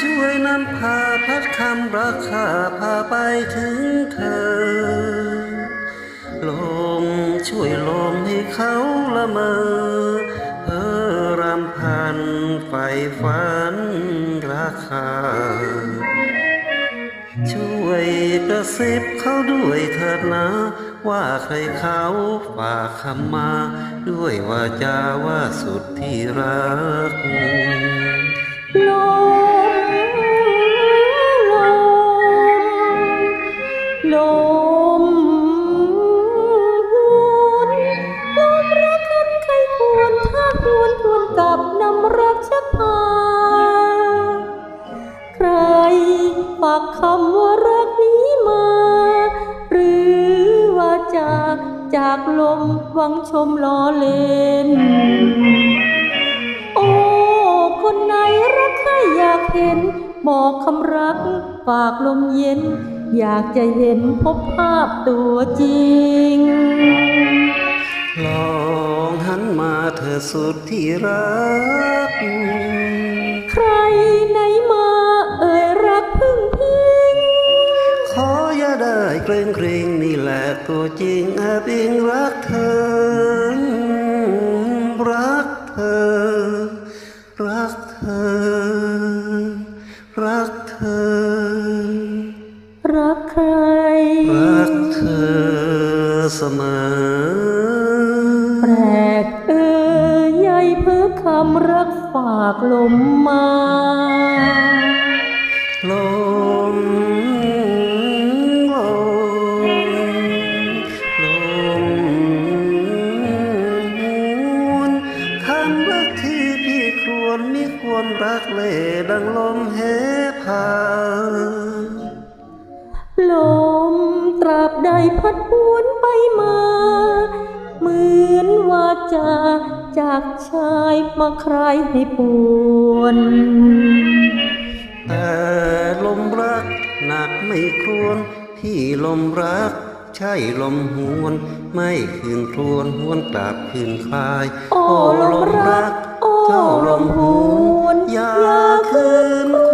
ช่วยนำพาพัดคำรักาพาไปถึงเธอ ลมช่วยลมให้เขาละเมอเพ้รำพันไฟฝันราคา ช่วยกระซิบเขาด้วยเถิดนะ ว่าใครเขาฝากคำมา ด้วยว่าจาว่าสุดที่รักลมลมลมวนลมรักกันใครควรถ้าควรทวนกับนำรักชักพาใครฝากคำากลมหวังชมล้อเล่น โอ้ คนไหนรักใครอยากเห็น บอกคำรักฝากลมเย็น อยากจะเห็นพบภาพตัวจริง ลองหันมาเธอสุดที่รัก เกรงเกรงนี่แหละตัวจริงแอบอิงรักเธอ รักเธอ รักเธอ รักเธอ รักใคร รักเธอเสมอแปลกเอ่ยใยเพื่อคำรักฝากลมมา ลม คำรักที่พี่ควรมิควรรักเล่ดังลมเฮพาลมตราบใดพัดหวนไปมา เหมือนว่าจะจากชายมาใครให้ปวนแต่ลมรักหนักไม่ควนพี่ลมรัก ใช่ลมหวนไม่คืนครวนหวนกลับคืนคลาย โอ้ลมรักโอ้เจ้าลลมมหหววนนอย่าอย่าคืนครวน